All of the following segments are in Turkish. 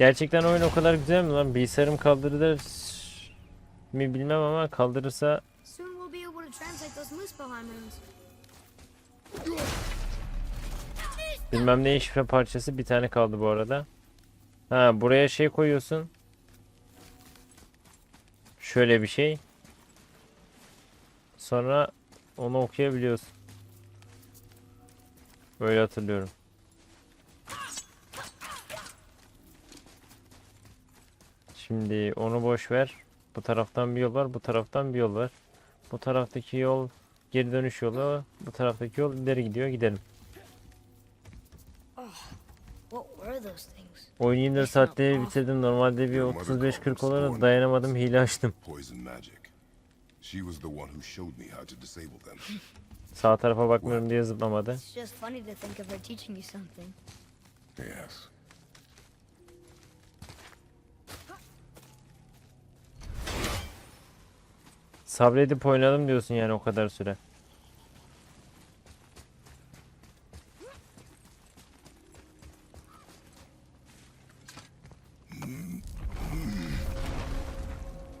Gerçekten oyun o kadar güzel mi lan? Bilgisayarım kaldırır mi bilmem ama kaldırırsa bilmem ne şifre parçası bir tane kaldı bu arada. Ha buraya şey koyuyorsun. Şöyle bir şey. Sonra onu okuyabiliyorsun. Böyle hatırlıyorum. Şimdi onu boş ver. Bu taraftan bir yol var, bu taraftan bir yol var. Bu taraftaki yol geri dönüş yolu, bu taraftaki yol ileri gidiyor. Gidelim. What were those things? Oyunu 24 saatte bitirdim. Normalde bir 35-40 olarak dayanamadım. Hile açtım. Sağ tarafa bakmıyorum diye zıplamadı. Sabredip oynadım diyorsun yani o kadar süre.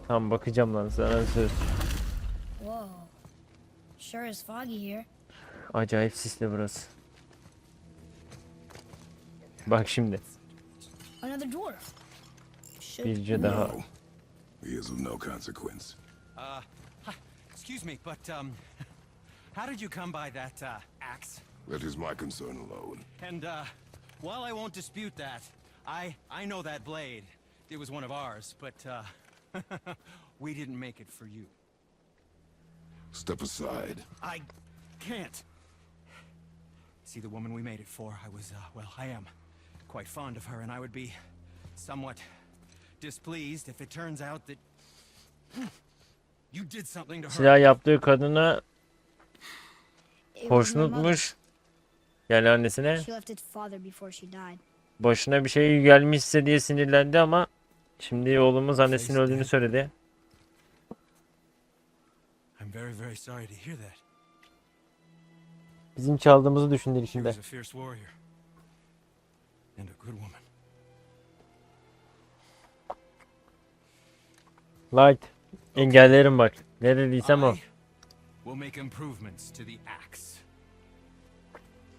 Tamam bakacağım lan sana söz. Whoa. Sure is foggy here. Acayip sisli burası. Bak şimdi. Another dwarf. Birce daha. No. He is of no consequence. Hi, excuse me, but um, how did you come by that uh, axe? That is my concern alone. And uh, while I won't dispute that, I I know that blade. It was one of ours, but uh, we didn't make it for you. Step aside. I can't. See the woman we made it for. I was uh, well, I am quite fond of her, and I would be somewhat displeased if it turns out that Silah yaptığı kadına hoşnutmuş. Yani annesine She left its father before she died. başına bir şey gelmişse diye sinirlendi ama şimdi oğlumuz annesinin öldüğünü söyledi. I'm very, very sorry to hear that. Bizim çaldığımızı düşündü She içinde. Was a fierce warrior and a good woman. Light. Engellerim bak. Ne dediysem o. I will make improvements to the axe.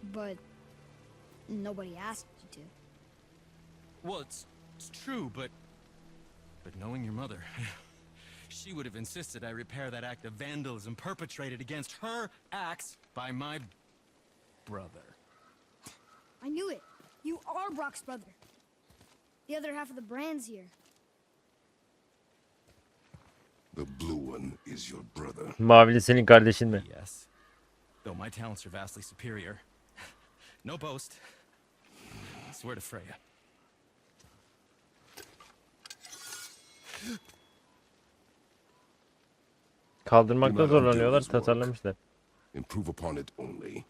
But nobody asked you to. Well, it's it's true, but but knowing your mother, she would have insisted I repair that act of vandalism perpetrated against her axe by my brother. I knew it. You are Brock's brother. The other half of the brand's here. The blue one is your brother. Mavili senin kardeşin mi? Yes, though my talents are vastly superior. No boast. I swear to Freya. Kaldırmakta zorlanıyorlar. Devil's Tasarlamışlar. Improve upon it only.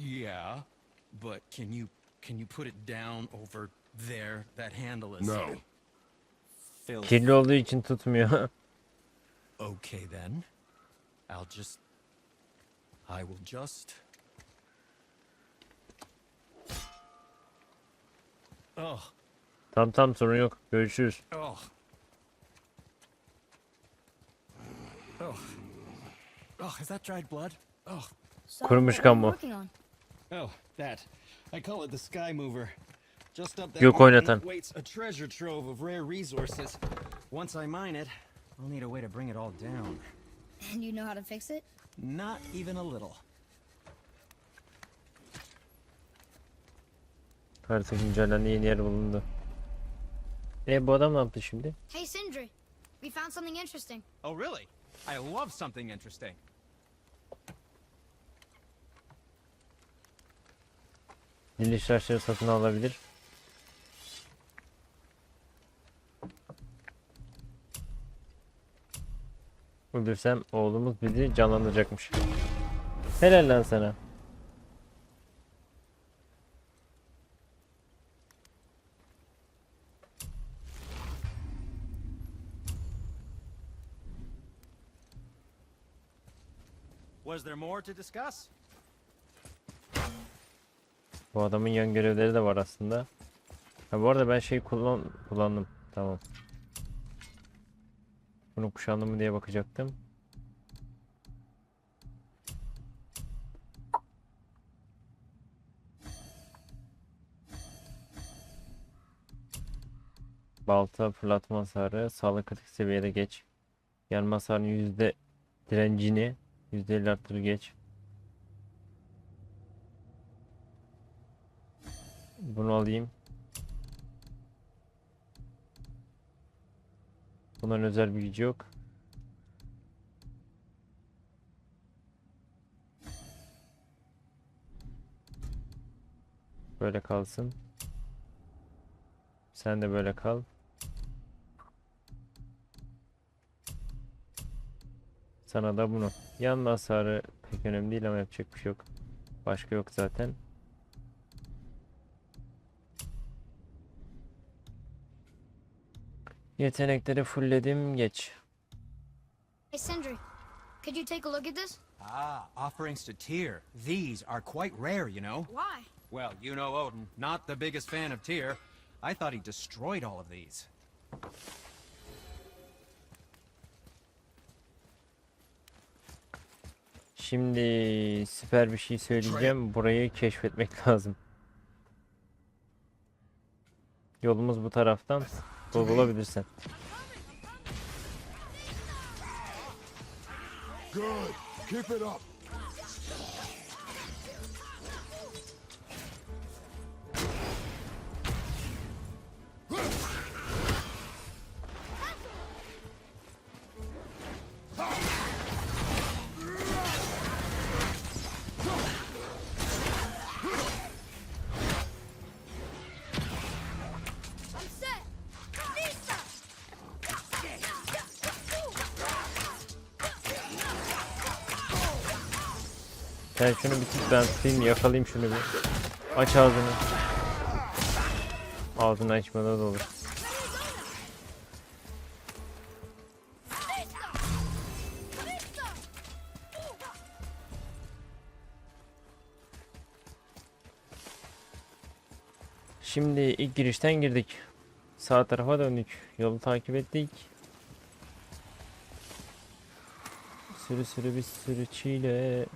Yeah, but can you can you put it down over there? That handle is No. Kirli olduğu için tutmuyor. Okay then. I'll just I will just Oh, tam tam sorun yok. Görüşürüz. oh. Oh. Oh, is that dried blood? Oh. So, Kurumuş kan bu. Oh, that. I call it the Sky Mover. Mountain oynatan. waits a treasure trove of rare resources. Once I mine it, I'll need a way to bring it all down. And you know how to fix it? Not even a little. Harita güncellendi yeni yer bulundu. E bu adam ne yaptı şimdi? Hey, Sindri. We found something interesting. Oh, really? I love something interesting. Taşları satın alabilir. Öldürsem oğlumuz bizi canlandıracakmış. Helal lan sana. Was there more to discuss? Bu adamın yan görevleri de var aslında. Ha bu arada ben şey kullan kullandım. Tamam. Bunu kuşandım mı diye bakacaktım. Balta fırlatma hasarı sağlık kritik seviyede geç. Yanma hasarının yüzde direncini yüzde elli arttır geç. Bunu alayım. Bunların özel bir gücü yok. Böyle kalsın. Sen de böyle kal. Sana da bunu. Yanma hasarı pek önemli değil ama yapacak bir şey yok. Başka yok zaten. Yetenekleri fullledim geç. Hey, Sindri, could you take a look at this? Ah, offerings to Tyr. These are quite rare, you know. Why? Well, you know Odin, not the biggest fan of Tyr. I thought he destroyed all of these. Şimdi süper bir şey söyleyeceğim. Burayı keşfetmek lazım. Yolumuz bu taraftan. Dolu bulabilirsen. Good. Keep it up. Sen şunu bir tut ben tutayım yakalayayım şunu bir. Aç ağzını. Ağzını açmada da olur. Şimdi ilk girişten girdik. Sağ tarafa döndük. Yolu takip ettik. Sürü sürü bir sürü çile.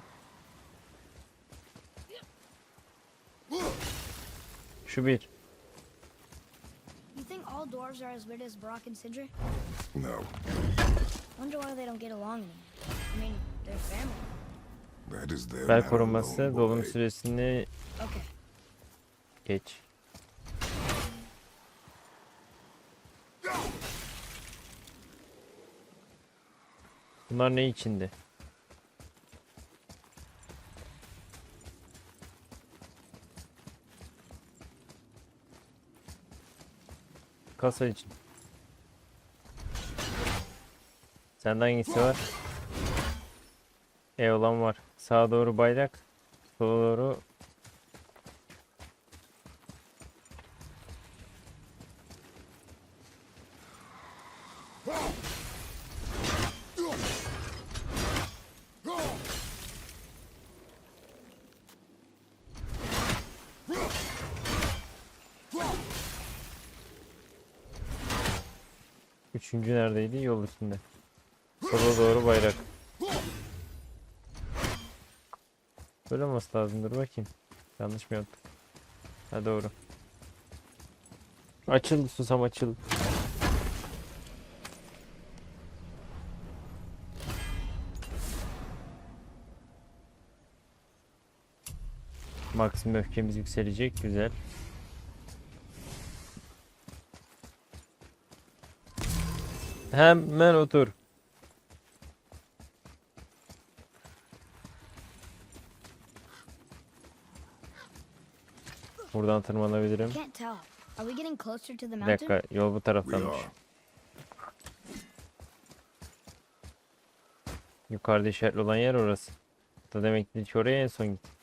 Şu bir. You think all dwarves are as weird as Brock and Sindri? No, Wonder why they don't get along anymore. I mean, they're family. that is their Bel matter korunması alone, dolum boy. süresini Okay. geç. Bunlar ne içindi? Kasa için. Sende hangisi var? E olan var. Sağa doğru bayrak. Sola doğru Üçüncü neredeydi? Yol üstünde. Sola doğru bayrak. Böyle olması lazım. Dur bakayım. Yanlış mı yaptık? Ha doğru. Açıl susam açıl. Maksimum öfkemiz yükselecek. Güzel. Hemen otur. Buradan tırmanabilirim. Bir dakika yol bu taraftanmış. Yukarıda işaretli olan yer orası. Da demek ki oraya en son gittik.